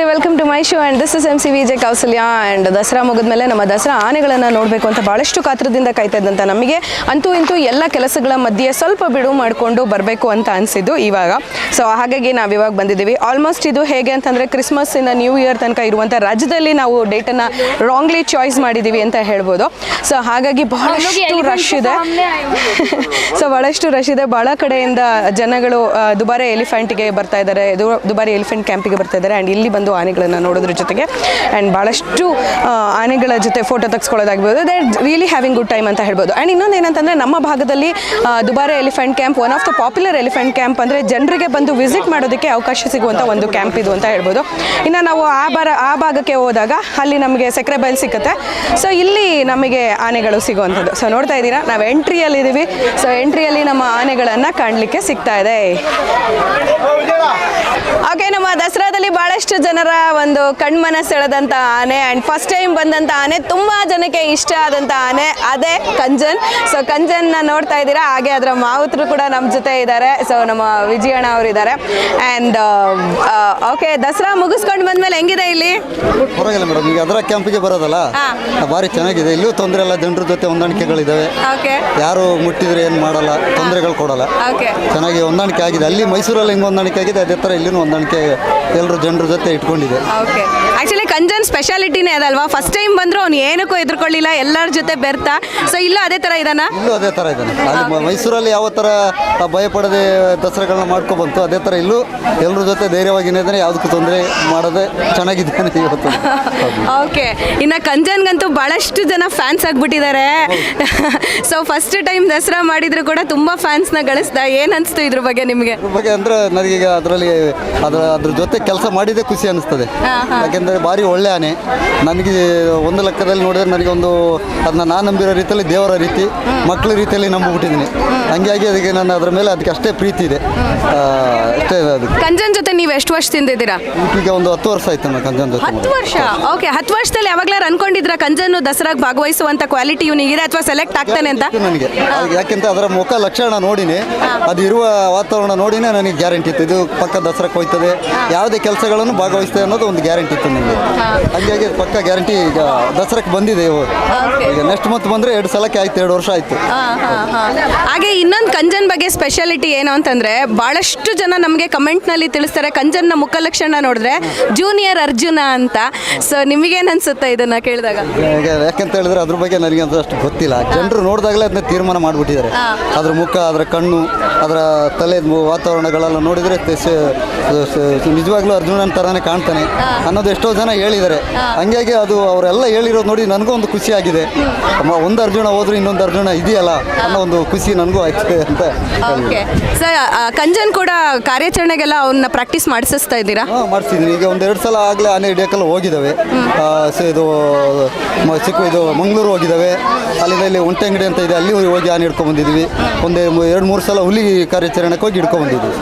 ನಮಸ್ತೆ welcome to my show and this is M C V J Kausalya and Dasara ಮುಗಿದ್ಮೇಲೆ ನಮ್ಮ ದಸರಾ ಆನೆಗಳನ್ನು ನೋಡಬೇಕು ಅಂತ ಭಾಳಷ್ಟು ಕಾತ್ರದಿಂದ ಕಾಯ್ತಾ ಇದ್ದಂತ ನಮಗೆ. ಅಂತೂ ಇಂತೂ ಎಲ್ಲ ಕೆಲಸಗಳ ಮಧ್ಯೆ ಸ್ವಲ್ಪ ಬಿಡುವು ಮಾಡಿಕೊಂಡು ಬರಬೇಕು ಅಂತ ಅನಿಸಿದ್ದು ಇವಾಗ. ಸೊ ಹಾಗಾಗಿ ನಾವು ಇವಾಗ ಬಂದಿದ್ದೀವಿ. ಆಲ್ಮೋಸ್ಟ್ ಇದು ಹೇಗೆ ಅಂತಂದರೆ ಕ್ರಿಸ್ಮಸ್ಸಿಂದ ನ್ಯೂ ಇಯರ್ ತನಕ ಇರುವಂಥ ರಾಜ್ಯದಲ್ಲಿ ನಾವು ಡೇಟನ್ನು ರಾಂಗ್ಲಿ ಚಾಯ್ಸ್ ಮಾಡಿದ್ದೀವಿ ಅಂತ ಹೇಳ್ಬೋದು. ಸೊ ಹಾಗಾಗಿ ಬಹಳಷ್ಟು ರಶ್ ಇದೆ. ಸೊ ಬಹಳಷ್ಟು ರಶ್ ಇದೆ. ಭಾಳ ಕಡೆಯಿಂದ ಜನಗಳು ದುಬಾರಿ ಎಲಿಫೆಂಟ್ಗೆ ಬರ್ತಾ ಇದ್ದಾರೆ. ದುಬಾರಿ ಎಲಿಫೆಂಟ್ ಕ್ಯಾಂಪಿಗೆ ಬರ್ತಾ ಇದ್ದಾರೆ. ಆ್ಯಂಡ್ ಇಲ್ಲಿ ಬಂದು ಆನೆಗಳನ್ನು ನೋಡೋದ್ರ ಜೊತೆಗೆ. ಆ್ಯಂಡ್ ಭಾಳಷ್ಟು ಆನೆಗಳ ಜೊತೆ photo ತೆಗೆಸ್ಕೊಳ್ಳೋದಾಗ್ಬೋದು. They really having good time ಅಂತ ಹೇಳ್ಬೋದು. ಆ್ಯಂಡ್ ಇನ್ನೊಂದು ಏನಂತಂದರೆ, ನಮ್ಮ ಭಾಗದಲ್ಲಿ Dubare elephant camp one of the popular elephant camp ಅಂದರೆ ಜನರಿಗೆ ಬಂದು ವಿಸಿಟ್ ಮಾಡೋದಕ್ಕೆ ಅವಕಾಶ ಸಿಗುವಂಥ ಒಂದು ಕ್ಯಾಂಪ್ ಇದು ಅಂತ ಹೇಳ್ಬೋದು. ಇನ್ನು ನಾವು ಆ ಬಾರ, ಆ ಭಾಗಕ್ಕೆ ಹೋದಾಗ ಅಲ್ಲಿ ನಮಗೆ ಸಕ್ಕರೆ ಬಯಲು ಸಿಗುತ್ತೆ ಸೊ ಇಲ್ಲಿ ನಮಗೆ ಆನೆಗಳು ಸಿಗುವಂಥದ್ದು. ಸೊ ನೋಡ್ತಾ ಇದ್ದೀರಾ, ನಾವು ಎಂಟ್ರಿಯಲ್ಲಿದ್ದೀವಿ ಸೊ ಎಂಟ್ರಿಯಲ್ಲಿ ನಮ್ಮ ಆನೆಗಳನ್ನು ಕಾಣಲಿಕ್ಕೆ ಸಿಗ್ತಾ ಇದೆ. ದಸರಾದಲ್ಲಿ ಬಹಳಷ್ಟು ಜನರ ಒಂದು ಕಣ್ಮನ ಸೆಳೆದಂತ ಆನೆ ಅಂಡ್ ಫಸ್ಟ್ ಟೈಮ್ ಬಂದಂತ ಆನೆ ತುಂಬಾ ಜನಕ್ಕೆ ಇಷ್ಟ ಆದಂತ ಆನೆ ಅದೇ ಕಂಜನ್. ಸೊ ಕಂಜನ್ನ ನೋಡ್ತಾ ಇದ್ದೀರಾ? ಹಾಗೆ ಅದರ ಮಾವುತರು ಕೂಡ ನಮ್ಮ ಜೊತೆ ಇದ್ದಾರೆ. ಸೊ ನಮ್ಮ ವಿಜಯಣ್ಣ ಅವರು ಇದ್ದಾರೆ. ಅಂಡ್ ಓಕೆ ದಸರಾ ಮುಗಿಸ್ಕೊಂಡು ಬಂದ್ಮೇಲೆ ಹೆಂಗಿದೆ ಇಲ್ಲಿ? ಪರವಾಗಿಲ್ಲ ಮೇಡಮ್ ಈಗ ಅದರ ಕ್ಯಾಂಪಿಗೆ ಬರೋದಲ್ಲ. ಭಾರಿ ಚೆನ್ನಾಗಿದೆ. ಇಲ್ಲೂ ತೊಂದರೆ ಇಲ್ಲ ಜನರ ಜೊತೆ ಹೊಂದಾಣಿಕೆಗಳಿದಾವೆ. ಯಾರು ಮುಟ್ಟಿದ್ರೆ ಏನು ಮಾಡಲ್ಲ ತೊಂದರೆಗಳು ಕೊಡಲ್ಲ. ಚೆನ್ನಾಗಿ ಹೊಂದಾಣಿಕೆ ಆಗಿದೆ. ಅಲ್ಲಿ ಮೈಸೂರಲ್ಲಿ ಹೆಂಗೆ ಹೊಂದಾಣಿಕೆ ಆಗಿದೆ ಅದೇ ತರ ಇಲ್ಲಿನೂ ಹೊಂದಾಣಿಕೆ ಎಲ್ಲರೂ ಜನರ ಜೊತೆ ಇಟ್ಕೊಂಡಿದೆ ಸ್ಪೆಷಾಲಿಟಿನೇ ಅದಲ್ವಾ? ಫಸ್ಟ್ ಟೈಮ್ ಬಂದ್ರು ಅವ್ನು ಏನಕ್ಕೂ ಎದುರ್ಕೊಳ್ಳಿಲ್ಲ ಎಲ್ಲರ ಜೊತೆ ಬೆರ್ತಾ. ಸೊ ಇಲ್ಲ ಅದೇ ತರ ಇದಾನ? ಇಲ್ಲೂ ಅದೇ ತರ ಇದ್ದಾನೆ ಅಲ್ಲಿ ಮ- ಮೈಸೂರಲ್ಲಿ ಯಾವ ತರ ಭಯ ಭಯಪಡದೆ ದಸರಾಗಳನ್ನ ಮಾಡ್ಕೊಬಂತು ಅದೇ ಥರ ಇಲ್ಲೂ ಎಲ್ಲರ ಜೊತೆ ಧೈರ್ಯವಾಗಿನೇ ಇದ್ದಾನೆ ಯಾವುದಕ್ಕೂ ತೊಂದರೆ ಮಾಡದೆ ಚೆನ್ನಾಗಿದ್ದಾನೆ ಇವತ್ತು. ಓಕೆ ಇನ್ನ ಕಂಜನ್ಗಂತೂ ಬಹಳಷ್ಟು ಜನ ಫ್ಯಾನ್ಸ್ ಆಗಿಬಿಟ್ಟಿದ್ದಾರೆ ಸೊ ಫಸ್ಟ್ ಟೈಮ್ ದಸರಾ ಮಾಡಿದ್ರು ಕೂಡ ತುಂಬಾ ಫ್ಯಾನ್ಸ್ನ ಗಳಿಸ್ದ. ಏನ್ ಅನ್ಸ್ತು ಇದ್ರ ಬಗ್ಗೆ ನಿಮಗೆ? ಅದ್ರ ಬಗ್ಗೆ ಅಂದ್ರೆ ನನಗೀಗ ಅದರಲ್ಲಿ ಅದರ ಅದ್ರ ಜೊತೆ ಕೆಲಸ ಮಾಡಿದ್ದೇ ಖುಷಿ ಅನಿಸ್ತದೆ. ಯಾಕೆಂದ್ರೆ ಭಾರಿ ಒಳ್ಳೆ ಆನೆ ನನಗೆ ಒಂದು ಲೆಕ್ಕದಲ್ಲಿ ನೋಡಿದ್ರೆ ನನಗೆ ಒಂದು ಅದನ್ನ ನಾನು ನಂಬಿರೋ ರೀತಿಯಲ್ಲಿ ದೇವರ ರೀತಿ ಮಕ್ಕಳ ರೀತಿಯಲ್ಲಿ ನಂಬಿಬಿಟ್ಟಿದ್ದೀನಿ. ಹಂಗಾಗಿ ಅದಕ್ಕೆ ನಾನು ಅದ್ರ ಮೇಲೆ ಅದಕ್ಕೆ ಅಷ್ಟೇ ಪ್ರೀತಿ ಇದೆ. ಆ, ಅಷ್ಟೇ ಅದಕ್ಕೆ ಕಂಜನ್ ಜೊತೆ ನೀವು ಎಷ್ಟು ವರ್ಷ ತಿಂದಿದ್ದೀರಾ ಈಗ ಒಂದು ಹತ್ತು ವರ್ಷ ಆಯ್ತು ಕಂಜನ್ ಜೊತೆ ಹತ್ತು ವರ್ಷ? ಓಕೆ ಹತ್ತು ವರ್ಷದಲ್ಲಿ ಯಾವಾಗ್ಲಾರು ಅನ್ಕೊಂಡಿದ್ರ ಕಂಜನ್ ದಸರಾಗ ಭಾಗವಹಿಸುವಂತ ಕ್ವಾಲಿಟಿ ಇವನಿಗಿದೆ ಅಥವಾ ಸೆಲೆಕ್ಟ್ ಆಗ್ತಾನೆ ಅಂತ? ನನಗೆ? ಅದು ಯಾಕೆಂತ ಅದರ ಮುಖ ಲಕ್ಷಣ ನೋಡಿನಿ ಅದು ಇರುವ ವಾತಾವರಣ ನೋಡಿನೇ ನನಗೆ ಗ್ಯಾರಂಟಿ ಇತ್ತು. ಇದು ಪಕ್ಕ ದಸರಾಕ್ಕೆ ಹೋಯ್ತದೆ. ಯಾವುದೇ ಕೆಲಸಗಳನ್ನು ಭಾಗವಹಿಸ್ತದೆ ಅನ್ನೋದು ಒಂದು ಗ್ಯಾರಂಟಿ ಇತ್ತು ನನಗೆ. ಹಂಗಾಗಿ ಪಕ್ಕ ಗ್ಯಾರಂಟಿ ಈಗ ದಸರಾಕ್ಕೆ ಬಂದಿದೆ ಇವು. ಈಗ ನೆಕ್ಸ್ಟ್ ಮಂತ್ ಬಂದರೆ ಎರಡು ಸಲಕ್ಕೆ ಆಯ್ತು ಎರಡು ವರ್ಷ ಆಯ್ತು. ಹಾಗೆ ಇನ್ನೊಂದು ಕಂಜನ್ ಬಗ್ಗೆ ಸ್ಪೆಷಾಲಿಟಿ ಏನು ಅಂತಂದ್ರೆ ಬಹಳಷ್ಟು ಜನ ನಮಗೆ ಕಮೆಂಟ್ನಲ್ಲಿ ತಿಳಿಸ್ತಾರೆ. ಕಂಜನ್ನ ಮುಖ ಲಕ್ಷಣ ನೋಡಿದ್ರೆ ಜೂನಿಯರ್ ಅರ್ಜುನ ಅಂತ. ಸೊ ನಿಮಗೇನು ಅನ್ಸುತ್ತೆ ಇದನ್ನ ಕೇಳಿದಾಗ? ಈಗ ಯಾಕಂತ ಹೇಳಿದ್ರೆ ಅದ್ರ ಬಗ್ಗೆ ನನಗೆ ಅಂತ ಅಷ್ಟು ಗೊತ್ತಿಲ್ಲ. ಜನರು ನೋಡಿದಾಗಲೇ ಅದನ್ನ ತೀರ್ಮಾನ ಮಾಡಿಬಿಟ್ಟಿದ್ದಾರೆ. ಅದ್ರ ಮುಖ ಅದರ ಕಣ್ಣು ಅದರ ತಲೆ ವಾತಾವರಣಗಳೆಲ್ಲ ನೋಡಿದರೆ ನಿಜವಾಗ್ಲೂ ಅರ್ಜುನನ ಥರನೇ ಕಾಣ್ತಾನೆ ಅನ್ನೋದು ಎಷ್ಟೋ ಜನ ಹೇಳಿದ್ದಾರೆ. ಹಂಗಾಗಿ ಅದು ಅವರೆಲ್ಲ ಹೇಳಿರೋದು ನೋಡಿ ನನಗೂ ಒಂದು ಖುಷಿ ಆಗಿದೆ. ಒಂದು ಅರ್ಜುನ ಹೋದ್ರೆ ಇನ್ನೊಂದು ಅರ್ಜುನ ಇದೆಯಲ್ಲ? ಅನ್ನೋ ಒಂದು ಖುಷಿ ನನಗೂ ಆಯ್ತದೆ ಅಂತ ಓಕೆ. ಸರ್ ಕಂಜನ್ ಕೂಡ ಕಾರ್ಯಾಚರಣೆಗೆಲ್ಲ ಅವನ್ನ ಪ್ರಾಕ್ಟೀಸ್ ಮಾಡಿಸ್ತಾ ಇದ್ದೀರಾ? ಹಾಂ ಮಾಡಿಸಿದ್ದೀನಿ. ಈಗ ಒಂದು ಎರಡು ಸಲ ಆಗಲೇ ಆನೆ ಹಿಡಿಯೋಕ್ಕೆಲ್ಲ ಹೋಗಿದ್ದಾವೆ. ಸೊ ಇದು ಮ- ಚಿಕ್ಕ ಇದು ಮಂಗಳೂರು ಹೋಗಿದ್ದಾವೆ. ಅಲ್ಲಿಂದ ಇಲ್ಲಿ ಒಂಟೆಂಗಡಿ ಅಂತ ಇದೆ. ಅಲ್ಲಿ ಹೋಗಿ ಆನೆ ಹಿಡ್ಕೊಂಡ್ ಬಂದಿದ್ವಿ ಒಂದು ಎರಡು ಮೂರು ಸಲ ಹುಲಿ ಕಾರ್ಯಾಚರಣೆಗೆ ಹೋಗಿ ಹಿಡ್ಕೊಂಡ್ ಬಂದಿದ್ವಿ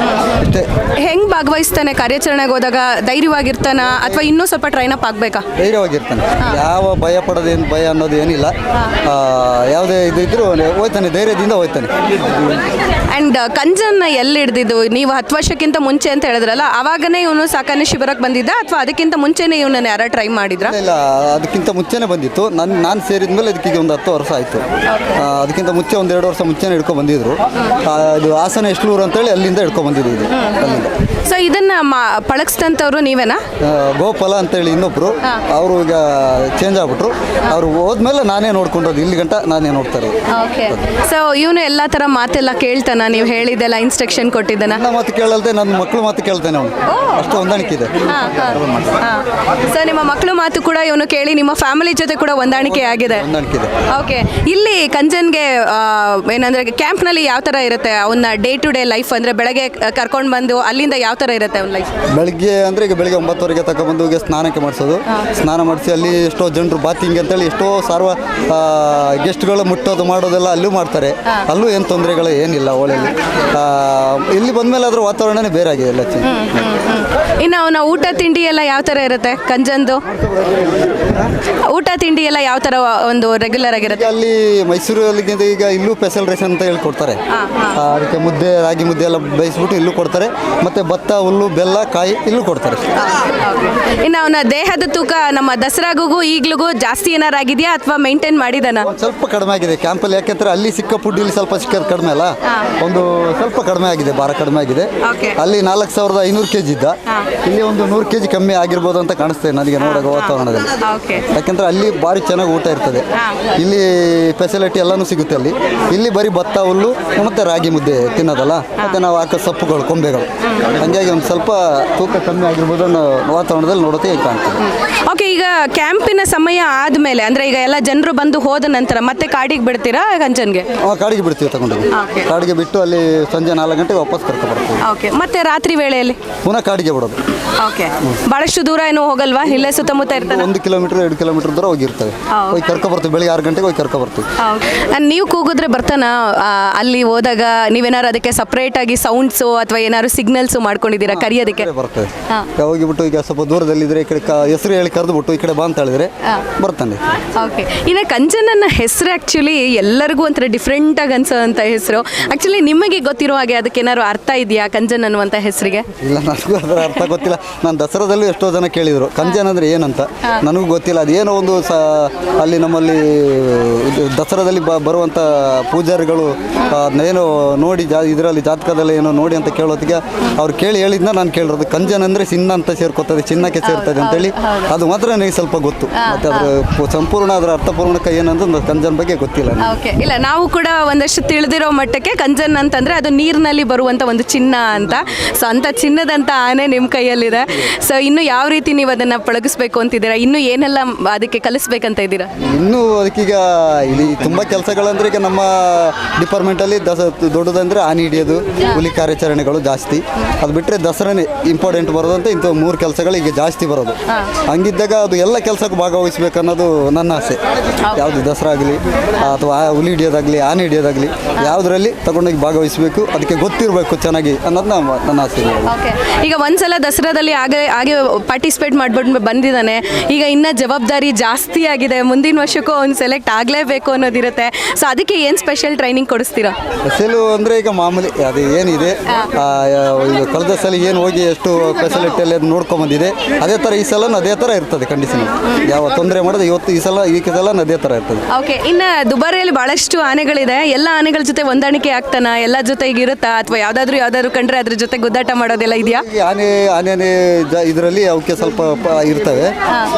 ಹೆಂಗ್ ಭಾಗವಹಿಸ್ತಾನೆ ಕಾರ್ಯಾಚರಣೆಗೆ ಹೋದಾಗ? ಧೈರ್ಯವಾಗಿರ್ತಾನ? ಅಥವಾ ಇನ್ನೂ ಸ್ವಲ್ಪ ಟ್ರೈನ್ ಅಪ್ ಆಗ್ಬೇಕಾ ಧೈರ್ಯವಾಗಿರ್ತಾನೆ. ಯಾವ ಭಯ ಪಡೋದೇನು ಭಯ ಅನ್ನೋದು ಏನಿಲ್ಲ. ಯಾವುದೇ ಇದು ಇದ್ರೂ ಹೋಯ್ತಾನೆ ಧೈರ್ಯದಿಂದ ಹೋಯ್ತಾನೆ. ಅಂಡ್ ಕಂಜನ್ನ ಎಲ್ಲಿ ಹಿಡ್ದಿದ್ದು? ನೀವು ಹತ್ತು ವರ್ಷಕ್ಕಿಂತ ಮುಂಚೆ ಅಂತ ಹೇಳಿದ್ರಲ್ಲ ಅವಾಗನೇ ಇವನು ಸಾಕಣೆ ಶಿಬಿರಕ್ಕೆ ಬಂದಿದ್ದ ಅಥವಾ ಅದಕ್ಕಿಂತ ಮುಂಚೆನೇ ಇವನನ್ನು ಯಾರೋ ಟ್ರೈ ಮಾಡಿದ್ರ? ಇಲ್ಲ ಅದಕ್ಕಿಂತ ಮುಂಚೆನೇ ಬಂದಿತ್ತು. ನಾನು ನಾನು ಸೇರಿದ ಮೇಲೆ ಅದಕ್ಕೆ ಒಂದು ಹತ್ತು ವರ್ಷ ಆಯಿತು. ಅದಕ್ಕಿಂತ ಮುಂಚೆ ಒಂದು ಎರಡು ವರ್ಷ ಮುಂಚೆನೇ ಹಿಡ್ಕೊಂಡು ಬಂದಿದ್ರು. ಅದು ಇದು ಹಾಸನ ಎಷ್ಟೂರು ಅಂತೇಳಿ ಅಲ್ಲಿಂದ ಹಿಡ್ಕೊಂಡು ಬಂದಿದ್ದು ಇದು ಅಲ್ಲಿಂದ. ಸೊ ಇದನ್ನ ಮಾ ಪಳಗಿಸಿದಂಥವ್ರು ನೀವೇನಾ? ಗೋಪಾಲ ಅಂತೇಳಿ ಇನ್ನೊಬ್ರು. ಅವರು ಈಗ ಚೇಂಜ್ ಆಗ್ಬಿಟ್ರು. ಅವರು ಹೋದ್ಮೇಲೆ ನಾನೇ ನೋಡ್ಕೊಂಡೋದು. ಇಲ್ಲಿ ಗಂಟ ನಾನೇ ನೋಡ್ತಾ ಇರೋದು. ಓಕೆ. ಸೊ ಇವನು ಎಲ್ಲ ಥರ ಮಾತೆಲ್ಲ ಕೇಳ್ತಾನ? ನೀವು ಹೇಳಿದೆಲ್ಲ ಇನ್ಸ್ಟ್ರಕ್ಷನ್ ಕೊಟ್ಟಿದ್ದಾನ? ನನ್ನ ಮಾತು ಕೇಳಲ್ದೆ ನನ್ನ ಮಕ್ಕಳು ಮಾತು ಕೇಳ್ತಾನೆ ಅವನು. ಅಷ್ಟು ಹೊಂದಾಣಿಕೆ ಇದೆ. ಸೊ ನಿಮ್ಮ ಮಕ್ಕಳು ಮಾತು ಕೂಡ ಇವನು ಕೇಳಿ ನಿಮ್ಮ ಫ್ಯಾಮಿಲಿ ಜೊತೆ ಕೂಡ ಹೊಂದಾಣಿಕೆ ಆಗಿದೆ. ಹೊಂದಾಣಿಕೆ ಇದೆ. ಓಕೆ. ಇಲ್ಲಿ ಕಂಜನ್ಗೆ ಆ, ಏನಂದ್ರೆ ಕ್ಯಾಂಪ್ನಲ್ಲಿ ಯಾವ ಥರ ಇರುತ್ತೆ ಅವನ ಡೇ ಟು ಡೇ ಲೈಫ್ ಅಂದ್ರೆ ಬೆಳಗ್ಗೆ ಕರ್ಕೊಂಡು ಬಂದು ಅಲ್ಲಿಂದ ಯಾವ ಥರ ಇರುತ್ತೆ ಅವನ ಲೈಫ್ ಬೆಳಗ್ಗೆ ಅಂದರೆ ಈಗ ಬೆಳಗ್ಗೆ ಒಂಬತ್ತುವರೆಗೆ ತಗೊಂಬಂದು ಈಗ ಸ್ನಾನಕ್ಕೆ ಮಾಡಿಸೋದು. ಸ್ನಾನ ಮಾಡಿಸಿ ಅಲ್ಲಿ ಎಷ್ಟೋ ಜನರು ಬಾತಿಂಗ್ ಅಂತೇಳಿ ಎಷ್ಟೋ ಸಾರ್ವ ಗೆಸ್ಟ್ಗಳು ಮುಟ್ಟೋದು ಮಾಡೋದೆಲ್ಲ ಅಲ್ಲೂ ಮಾಡ್ತಾರೆ. ಅಲ್ಲೂ ಏನು ತೊಂದರೆಗಳು ಏನಿಲ್ಲ ಹೋಳಿಯಲ್ಲಿ ಇಲ್ಲಿ ಬಂದಮೇಲೆ ಅದ್ರ ವಾತಾವರಣನೇ ಬೇರೆ ಆಗಿದೆ ಎಲ್ಲ ಇನ್ನು ಅವನ ಊಟ ತಿಂಡಿ ಎಲ್ಲ ಯಾವ ಥರ ಇರುತ್ತೆ ಕಂಜಂದು? ಊಟ ತಿಂಡಿ ಎಲ್ಲ ಯಾವ ಥರ ಒಂದು ರೆಗ್ಯುಲರ್ ಆಗಿರುತ್ತೆ? ಅಲ್ಲಿ ಮೈಸೂರಲ್ಲಿಗಿಂತ ಈಗ ಇಲ್ಲೂ ಸ್ಪೆಷಲ್ ರೈಸ್ ಅಂತ ಹೇಳ್ಕೊಡ್ತಾರೆ ಕೊಡ್ತಾರೆ. ಅದಕ್ಕೆ ಮುದ್ದೆ ರಾಗಿ ಮುದ್ದೆ ಎಲ್ಲ ಬೇಯಿಸ್ಬಿಟ್ಟು ಇಲ್ಲೂ ಕೊಡ್ತಾರೆ. ಮತ್ತು ಭತ್ತ ಹುಲ್ಲು ಬೆಲ್ಲ ಕಾಯಿ ಇಲ್ಲೂ ಕೊಡ್ತಾರೆ. ಇನ್ನು ಅವನ ದೇಹದ ತೂಕ ನಮ್ಮ ದಸರಾಗೂ ಈಗ್ಲಿಗೂ ಜಾಸ್ತಿ ಏನಾರಾಗಿದೆಯಾ ಅಥವಾ ಮೇಂಟೈನ್ ಮಾಡಿದಾನ? ಒಂದ್ ಸ್ವಲ್ಪ ಕಡಿಮೆ ಆಗಿದೆ. ಕ್ಯಾಂಪಲ್ಲಿ ಯಾಕೆಂದ್ರೆ ಅಲ್ಲಿ ಸಿಕ್ಕ ಫುಡ್ ಇಲ್ಲಿ ಸ್ವಲ್ಪ ಸಿಕ್ಕ ಕಡಿಮೆ ಅಲ್ಲ? ಒಂದು ಸ್ವಲ್ಪ ಕಡಿಮೆ ಆಗಿದೆ ಭಾರ ಕಡಿಮೆ ಆಗಿದೆ. Okay. ಅಲ್ಲಿ ನಾಲ್ಕು ಸಾವಿರದ ಐನೂರು ಕೆ ಜಿ ಇದ್ದ ಇಲ್ಲಿ ಒಂದು ನೂರು ಕೆ ಜಿ ಕಮ್ಮಿ ಆಗಿರ್ಬೋದು ಅಂತ ಕಾಣಿಸ್ತದೆ ನನಗೆ ನೋಡೋ ವಾತಾವರಣದಲ್ಲಿ. ಓಕೆ ಯಾಕೆಂದ್ರೆ ಅಲ್ಲಿ ಭಾರಿ ಚೆನ್ನಾಗಿ ಊಟ ಇರ್ತದೆ. ಇಲ್ಲಿ ಫೆಸಿಲಿಟಿ ಎಲ್ಲನೂ ಸಿಗುತ್ತೆ ಅಲ್ಲಿ. ಇಲ್ಲಿ ಬರೀ ಭತ್ತ ಹುಲ್ಲು ಮತ್ತೆ ರಾಗಿ ಮುದ್ದೆ ತಿನ್ನೋದಲ್ಲ? ಮತ್ತೆ ನಾವು ಹಾಕೋ ಸೊಪ್ಪುಗಳು ಕೊಂಬೆಗಳು. ಹಂಗಾಗಿ ಒಂದು ಸ್ವಲ್ಪ ತೂಕ ಕಮ್ಮಿ ಆಗಿರ್ಬೋದು ಅನ್ನೋ ವಾತಾವರಣದಲ್ಲಿ ನೋಡೋದೇ ಕಾಣ್ತದೆ. ಓಕೆ ಈಗ ಕ್ಯಾಂಪಿನ ಸಮಯ ಆದಮೇಲೆ ಅಂದ್ರೆ ಈಗ ಎಲ್ಲ ಜನರು ಬಂದು ಹೋದ ನಂತರ ಮತ್ತೆ ಕಾಡಿಗೆ ಬಿಡ್ತೀರಾ ಕಂಚನ್ಗೆ ಆ, ಕಾಡಿಗೆ ಬಿಡ್ತೀವಿ ತಗೊಂಡು Okay. ಕಾಡಿಗೆ ಬಿಟ್ಟು ಅಲ್ಲಿ ಸಂಜೆ ನಾಲ್ಕು ಗಂಟೆಗೆ ವಾಪಸ್ ಕರ್ಕೊಬರ್ತೀವಿ. ಓಕೆ ಮತ್ತೆ ರಾತ್ರಿ ವೇಳೆಯಲ್ಲಿ? ಪುನಃ ಕಾಡಿಗೆ ಬಿಡೋದು. ಓಕೆ ಬಹಳಷ್ಟು ದೂರ ಏನು ಹೋಗಲ್ವಾ? ಇಲ್ಲೇ ಸುತ್ತಮುತ್ತ ಇರ್ತಾರೆ ಒಂದು ಕಿಲೋಮೀಟರ್ ಎರಡು ಕಿಲೋಮೀಟರ್ ದೂರ ಹೋಗಿರ್ತವೆ. ಹೋಗಿ ಕರ್ಕೊಬರ್ತೀವಿ. ಬೆಳಿಗ್ಗೆ ಆರು ಗಂಟೆಗೆ ಹೋಗಿ ಕರ್ಕೊಬರ್ತೀವಿ. ನೀವು ಕೂಗಿದ್ರೆ ಬರ್ತಾನ ಆ, ಅಲ್ಲಿ ಹೋದಾಗ ನೀವೇನಾರು ಅದಕ್ಕೆ ಸಪ್ರೇಟ್ ಆಗಿ ಸೌಂಡ್ಸು ಅಥವಾ ಏನಾದ್ರು ಸಿಗ್ನಲ್ಸು ಮಾಡ್ಕೊಂಡಿದ್ದೀರಾ ಕರಿಯೋದಕ್ಕೆ? ಬರ್ತದೆ ಹಾ. ಹೋಗಿಬಿಟ್ಟು ಈಗ ಸ್ವಲ್ಪ ದೂರದಲ್ಲಿದ್ರೆ ಈ ಕಡೆ ಕ- ಹೆಸರು ಹೇಳಿ ಕರೆದು ಬಿಟ್ಟು ಈ ಕಡೆ ಬಾ ಅಂತ ಹೇಳಿದ್ರೆ ಬರ್ತಾನೆ ಓಕೆ ಇನ್ನು ಕಂಚನನ್ನ ಹೆಸರು ಆ್ಯಕ್ಚುಲಿ ಎಲ್ಲರಿಗೂ ಒಂಥರ ಡಿಫ್ರೆಂಟಾಗಿ ಅನ್ಸೋಂಥ ಹೆಸರು. ಆ್ಯಕ್ಚುಲಿ ನಿಮಗೆ ಗೊತ್ತಿರೋ ಹಾಗೆ ಅದಕ್ಕೆ ಏನಾದ್ರು ಅರ್ಥ ಇದೆಯಾ ಕಂಜನ್ ಅನ್ನುವಂಥ ಹೆಸರಿಗೆ? ಇಲ್ಲ ನನಗೂ ಅದರ ಅರ್ಥ ಗೊತ್ತಿಲ್ಲ. ನಾನು ದಸರಾದಲ್ಲೂ ಎಷ್ಟೋ ಜನ ಕೇಳಿದರು. ಕಂಜನ್ ಅಂದರೆ ಏನಂತ? ನನಗೂ ಗೊತ್ತಿಲ್ಲ. ಅದೇನೋ ಒಂದು ಸ ಅಲ್ಲಿ ನಮ್ಮಲ್ಲಿ ದಸರಾದಲ್ಲಿ ಬ ಬರುವಂಥ ಪೂಜಾರಿಗಳು ಅದನ್ನೇನೋ ನೋಡಿ ಜಾ ಇದರಲ್ಲಿ ಜಾತಕದಲ್ಲಿ ಏನೋ ನೋಡಿ ಅಂತ ಕೇಳೋತ್ತಿಗೆ ಅವ್ರು ಕೇಳಿ ಹೇಳಿದ್ನ ನಾನು ಕೇಳಿರೋದು. ಕಂಜನ್ ಅಂದರೆ ಚಿನ್ನ ಅಂತ ಸೇರ್ಕೊತದೆ ಚಿನ್ನಕ್ಕೆ ಸೇರ್ತದೆ ಅಂತೇಳಿ ಅದು ಮಾತ್ರ ನನಗೆ ಸ್ವಲ್ಪ ಗೊತ್ತು. ಸಂಪೂರ್ಣ ಅದರ ಪು- ಸಂಪೂರ್ಣ ಅದರ ಅರ್ಥಪೂರ್ಣಕ ಏನಂತ ಕಂಜನ್ ಬಗ್ಗೆ ಗೊತ್ತಿಲ್ಲ ನನಗೆ. ಓಕೆ. ಇಲ್ಲ ನಾವು ಕೂಡ ಒಂದಷ್ಟು ತಿಳಿದಿರೋ ಮಟ್ಟಕ್ಕೆ ಕಂಜನ್ ಅಂತಂದ್ರೆ ಅದು ನೀರಿನಲ್ಲಿ ಬರುವಂತ ಒಂದು ಚಿನ್ನ ಅಂತ. ಸೊ ಅಂತ ಚಿನ್ನದಂತ ಆನೆ ನಿಮ್ಮ ಕೈಯಲ್ಲಿದೆ. ಸೊ ಇನ್ನು ಯಾವ ರೀತಿ ನೀವು ಅದನ್ನ ಪಳಗಿಸ್ಬೇಕು ಅಂತಿದ್ದೀರಾ? ಇನ್ನು ಏನೆಲ್ಲ ಅದಕ್ಕೆ ಕಲಿಸ್ಬೇಕಂತ ಇದ್ದೀರಾ? ಇನ್ನೂ ಅದಕ್ಕೀಗ ಇಲ್ಲಿ ತುಂಬ ಕೆಲಸಗಳಂದ್ರೆ ಈಗ ನಮ್ಮ ಡಿಪಾರ್ಟ್ಮೆಂಟಲ್ಲಿ ದಸ ದೊಡ್ಡದಂದ್ರೆ ಆನೆ ಹಿಡಿಯೋದು ಹುಲಿ ಕಾರ್ಯಾಚರಣೆಗಳು ಜಾಸ್ತಿ. ಅದು ಬಿಟ್ಟರೆ ದಸರಾನೇ ಇಂಪಾರ್ಟೆಂಟ್ ಬರೋದು ಅಂತ ಇಂಥ ಮೂರು ಕೆಲಸಗಳು ಈಗ ಜಾಸ್ತಿ ಬರೋದು. ಹಂಗಿದ್ದಾಗ ಅದು ಎಲ್ಲ ಕೆಲಸಕ್ಕೂ ಭಾಗವಹಿಸ್ಬೇಕು ಅನ್ನೋದು ನನ್ನ ಆಸೆ. ಯಾವುದು ದಸರಾ ಆಗಲಿ ಅಥವಾ ಆ ಹುಲಿ ಹಿಡಿಯೋದಾಗಲಿ ಆನೆ ಹಿಡಿಯೋದಾಗಲಿ ಯಾವುದರಲ್ಲಿ ತಗೊಂಡೋಗಿ ಭಾಗವಹಿಸಬೇಕು ಅದಕ್ಕೆ ಗೊತ್ತಿರಬೇಕು ಚೆನ್ನಾಗಿ ಅನ್ನೋದು ನಮ್ಮ ನನ್ನ ಆಸೆ. ಓಕೆ ಈಗ ಒಂದ್ಸಲ ದಸರಾದಲ್ಲಿ ಹಾಗೆ ಹಾಗೆ ಪಾರ್ಟಿಸಿಪೇಟ್ ಮಾಡ್ಬಿಟ್ಟು ಬಂದಿದ್ದಾನೆ. ಈಗ ಇನ್ನ ಜವಾಬ್ದಾರಿ ಜಾಸ್ತಿ ಆಗಿದೆ. ಮುಂದಿನ ವರ್ಷಕ್ಕೂ ಅವ್ನು ಸೆಲೆಕ್ಟ್ ಆಗಲೇಬೇಕು ಅನ್ನೋದಿರುತ್ತೆ. ಸೊ ಅದಕ್ಕೆ ಏನು ಸ್ಪೆಷಲ್ ಟ್ರೈನಿಂಗ್ ಕೊಡಿಸ್ತೀರಾ? ಸ್ಪೆಷಲು ಅಂದರೆ ಈಗ ಮಾಮೂಲಿ ಅದು ಏನಿದೆ ಕಳೆದ ಸಲ ಏನು ಹೋಗಿ ಎಷ್ಟು ಫೆಸಿಲಿಟಿ ಅಲ್ಲಿ ನೋಡ್ಕೊಂಬಂದಿದೆ ಅದೇ ಥರ ಈ ಸಲನೂ ಅದೇ ಥರ ಇರ್ತದೆ ಕಂಡೀಷನ್ ಯಾವ ತೊಂದರೆ ಮಾಡೋದು ಇವತ್ತು ಈ ಸಲ ಈ ಸಲ ಅದೇ ಥರ ಇರ್ತದೆ. ಓಕೆ ಇನ್ನು ದುಬಾರಿಯಲ್ಲಿ ಬಹಳಷ್ಟು ಆನೆಗಳಿದೆ. ಎಲ್ಲ ಆನೆಗಳ ಜೊತೆ ಹೊಂದಾಣಿಕೆ ಆಗ್ತಾನ? ಎಲ್ಲ ಜೊತೆಗೆ ಇರುತ್ತಾ? ಅಥವಾ ಯಾವ್ದಾದ್ರು ಯಾವ್ದಾದ್ರು ಕಂಡ್ರೆ ಅದ್ರ ಜೊತೆ ಗುದ್ದಾಟ ಮಾಡೋದೆಲ್ಲ ಇದೆಯಾ? ಈ ಆನೆ ಆನೆ ಇದರಲ್ಲಿ ಅವಕ್ಕೆ ಸ್ವಲ್ಪ ಪ- ಇರ್ತವೆ.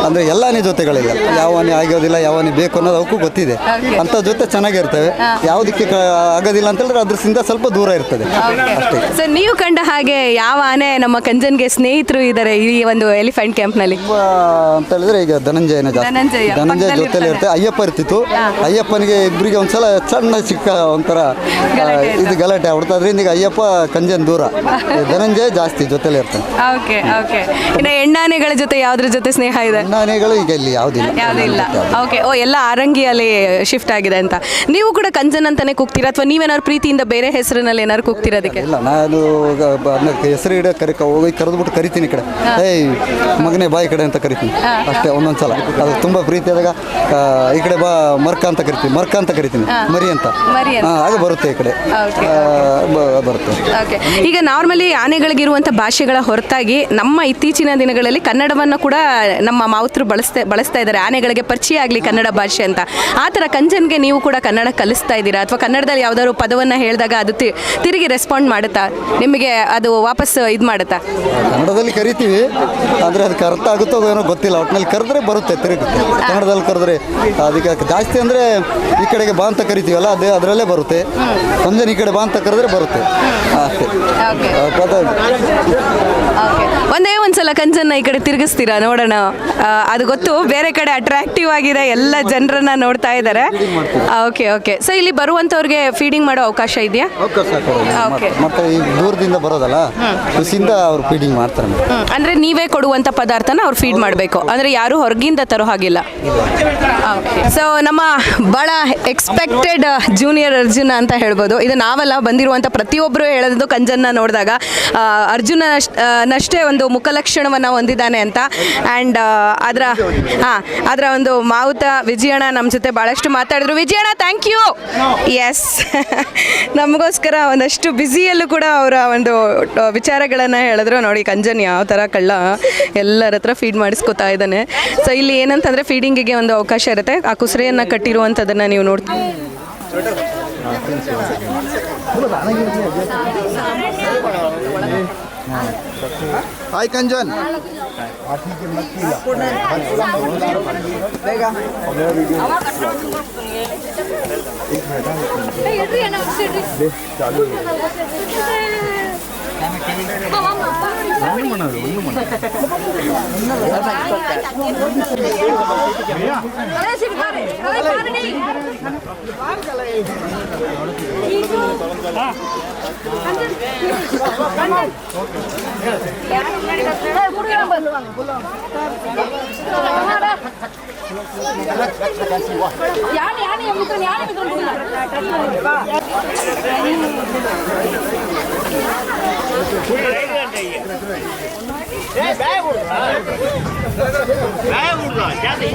ಅಂದರೆ ಎಲ್ಲ ಆನೆ ಜೊತೆಗಳಿಲ್ಲ. ಯಾವ ಆನೆ ಆಗೋದಿಲ್ಲ ಯಾವ ಆನೆ ಬೇಕು ಅನ್ನೋದು ಅವಕ್ಕೂ ಗೊತ್ತಿದೆ. ಅಂಥ ಜೊತೆ ಚೆನ್ನಾಗಿರ್ತವೆ. ಯಾವುದಕ್ಕೆ ಕ- ಆಗೋದಿಲ್ಲ ಅಂತೇಳಿದ್ರೆ ಅದ್ರದಿಂದ ಸ್ವಲ್ಪ ದೂರ ಇರ್ತದೆ. ಅಷ್ಟೇ. ಸೊ ನೀವು ಕಂಡ ಹಾಗೆ ಯಾವ ಆನೆ ನಮ್ಮ ಕಂಜನ್ಗೆ ಸ್ನೇಹಿತರು ಇದ್ದಾರೆ ಈ ಒಂದು ಎಲಿಫೆಂಟ್ ಕ್ಯಾಂಪ್ನಲ್ಲಿ ತುಂಬ ಅಂತ ಹೇಳಿದ್ರೆ ಈಗ ಧನಂಜಯನ ಜಾಸ್ತಿ. ಧನಂಜಯ, ಧನಂಜಯ ಪಕ್ಕದಲ್ಲಿ ಜೊತೆಲಿ ಇರುತ್ತೆ ಅಯ್ಯಪ್ಪ ಇರ್ತಿತ್ತು. ಅಯ್ಯಪ್ಪನಿಗೆ ಇಬ್ಬರಿಗೆ ಒಂದ್ಸಲ ಸಣ್ಣ ಚಿಕ್ಕ ಒಂಥರ ಆ, ಇದು ಗಲಾಟೆ ಆಗ್ಬಿಡ್ತು. ಅದರಿಂದ ಈಗ ಅಯ್ಯಪ್ಪ ಕಂಜನ್ ದೂರ. ಈ ಧನಂಜಯ ಜಾಸ್ತಿ ಜೊತೆಲಿ ಇರ್ತಾನೆ. Okay okay. ಇನ್ನು ಹೆಣ್ಣಾನೆಗಳ ಜೊತೆ ಯಾವ್ದ್ರ ಜೊತೆ ಸ್ನೇಹ ಇದೆ? ಹೆಣ್ಣಾನೆಗಳು ಈಗ ಇಲ್ಲಿ ಯಾವುದಿಲ್ಲ ಯಾವುದೂ ಇಲ್ಲ. ಓಕೆ ಓ ಎಲ್ಲ ಆರಂಗಿಯಲ್ಲಿ ಶಿಫ್ಟ್ ಆಗಿದೆ ಅಂತ. ನೀವು ಕೂಡ ಕಂಜನ್ ಅಂತಾನೆ ಕೂಗ್ತೀರಾ? ಅಥವಾ ನೀವೇನಾದ್ರು ಪ್ರೀತಿಯಿಂದ ಬೇರೆ ಹೆಸರಿನಲ್ಲಿ ಏನಾದ್ರು ಕೂಗ್ತಿರೋದಕ್ಕೆ ಅದಕ್ಕೆ? ಇಲ್ಲ ನಾನು ಅದನ್ನ ಹೆಸರು ಇಡ ಕರಿ ಹೋಗಿ ಕರೆದ್ಬಿಟ್ಟು ಕರಿತೀನಿ ಈ ಕಡೆ. ಏಯ್ ಮಗನೇ ಬಾಯಿ ಕಡೆ ಅಂತ ಕರಿತೀನಿ. ಅಷ್ಟೇ ಒಂದೊಂದು ಸಲ ಅದು ತುಂಬ ಪ್ರೀತಿ ಆದಾಗ ಈ ಕಡೆ ಬಾ ಮರ್ಕ ಅಂತ ಕರಿತೀನಿ. ಮರ್ಕ ಅಂತ ಕರಿತೀನಿ. ಮರಿ ಅಂತ. ಮರಿ ಅಂತ. ಹಾಂ ಬರುತ್ತೆ ಈ ಕಡೆ. ಬರುತ್ತೆ. ಓಕೆ. ಈಗ ನಾರ್ಮಲಿ ಆನೆಗಳಿಗಿರುವಂಥ ಭಾಷೆಗಳ ಹೊರತಾಗಿ ನಮ್ಮ ಇತ್ತೀಚಿನ ದಿನಗಳಲ್ಲಿ ಕನ್ನಡವನ್ನು ಕೂಡ ನಮ್ಮ ಮಾವುತರು ಬಳಸ್ತಾ ಬಳಸ್ತಾ ಇದ್ದಾರೆ. ಆನೆಗಳಿಗೆ ಪರಿಚಯ ಆಗಲಿ ಕನ್ನಡ ಭಾಷೆ ಅಂತ. ಆ ಥರ ಕಂಜನ್ಗೆ ನೀವು ಕೂಡ ಕನ್ನಡ ಕಲಿಸ್ತಾ ಇದ್ದೀರಾ? ಅಥವಾ ಕನ್ನಡದಲ್ಲಿ ಯಾವ್ದಾದ್ರು ಪದವನ್ನು ಹೇಳಿದಾಗ ಅದು ತಿರುಗಿ ರೆಸ್ಪಾಂಡ್ ಮಾಡುತ್ತಾ? ನಿಮಗೆ ಅದು ವಾಪಸ್ ಇದು ಮಾಡುತ್ತಾ? ಕನ್ನಡದಲ್ಲಿ ಕರಿತೀವಿ ಆದರೆ ಅದಕ್ಕೆ ಅರ್ಥ ಆಗುತ್ತೋ ಏನೋ ಗೊತ್ತಿಲ್ಲ ಒಟ್ಟಿನಲ್ಲಿ ಕರೆದ್ರೆ ಬರುತ್ತೆ ತಿರುಗಿ ಕನ್ನಡದಲ್ಲಿ ಕರೆದ್ರೆ ಅದಕ್ಕೆ ಜಾಸ್ತಿ ಅಂದರೆ ಈ ಕಡೆಗೆ ಬಾ ಅಂತ ಕರಿತೀವಲ್ಲ ಅದೇ ಅದರಲ್ಲೇ ಬರುತ್ತೆ ಸಂಜೆ ಈ ಕಡೆ ಬಾ ಅಂತ ಕರೆದ್ರೆ ಬರುತ್ತೆ ಅಷ್ಟೇ ಒಂದೇ ಒಂದ್ಸಲ ಕಂಚನ್ನ ಈ ಕಡೆ ತಿರುಗಿಸ್ತೀರಾ? ನೋಡೋಣ. ಆ, ಅದು ಗೊತ್ತು ಬೇರೆ ಕಡೆ ಅಟ್ರಾಕ್ಟಿವ್ ಆಗಿದೆ ಎಲ್ಲ ಜನರನ್ನ ನೋಡ್ತಾ ಇದ್ದಾರೆ ಓಕೆ ಓಕೆ ಸೊ ಇಲ್ಲಿ ಬರುವಂತವ್ರಿಗೆ ಫೀಡಿಂಗ್ ಮಾಡೋ ಅವಕಾಶ ಇದೆಯಾ? ಅವಕಾಶ ಕೊಡೋದು. Okay. ಮತ್ತೆ ಈ ದೂರದಿಂದ ಬರೋದಲ್ಲ? ಖುಷಿಯಿಂದ ಅವ್ರು ಫೀಡಿಂಗ್ ಮಾಡ್ತಾರೆ. ಮೇಡಮ್. ಹ್ಮ್. ಅಂದ್ರೆ ನೀವೇ ಕೊಡುವಂತ ಪದಾರ್ಥನ ಅವ್ರು ಫೀಡ್ ಮಾಡಬೇಕು. ಅಂದ್ರೆ ಯಾರು ಹೊರಗಿಂದ ತರೋ ಹಾಗಿಲ್ಲ. ಸೊ ನಮ್ಮ ಬಹಳ ಎಕ್ಸ್ಪೆಕ್ಟೆಡ್ ಜೂನಿಯರ್ ಅರ್ಜುನ ಅಂತ ಹೇಳ್ಬೋದು. ಇದು ನಾವಲ್ಲ ಬಂದಿರುವಂತ ಪ್ರತಿಯೊಬ್ಬರು ಹೇಳೋದು ಕಂಜನ್ನ ನೋಡಿದಾಗ. ಅರ್ಜುನ ನಷ್ಟೇ ಒಂದು ಮುಖಲಕ್ಷಣವನ್ನು ಹೊಂದಿದ್ದಾನೆ ಅಂತ. ಆ್ಯಂಡ್ ಅದರ, ಹಾಂ, ಅದರ ಒಂದು ಮಾವುತ ವಿಜಯಣ್ಣ ನಮ್ಮ ಜೊತೆ ಭಾಳಷ್ಟು ಮಾತಾಡಿದ್ರು. ವಿಜಯಣ್ಣ ಥ್ಯಾಂಕ್ ಯು ಎಸ್ ನಮಗೋಸ್ಕರ ಒಂದಷ್ಟು ಬ್ಯುಸಿಯಲ್ಲೂ ಕೂಡ ಅವರ ಒಂದು ವಿಚಾರಗಳನ್ನು ಹೇಳಿದ್ರು. ನೋಡಿ, ಕಂಜನ್ ಯಾವ ಥರ ಕಳ್ಳ ಎಲ್ಲರ ಹತ್ರ ಫೀಡ್ ಮಾಡಿಸ್ಕೊತಾ ಇದ್ದಾನೆ. ಸೊ ಇಲ್ಲಿ ಏನಂತಂದರೆ ಫೀಡಿಂಗಿಗೆ ಒಂದು ಅವಕಾಶ ಇರುತ್ತೆ. ಆ ಕುಸರೆಯನ್ನು ಕಟ್ಟಿರುವಂಥದ್ದನ್ನು ನೀವು ನೋಡ್ತೀವಿ हाय कंजन ஒன்றும் பண்ணாது ஒன்றும் பண்ணாது யானை யானை மித்ரன் யானை மித்ரன் ஏய் பேக் விடுறா பேக் விடுறா ஜாதி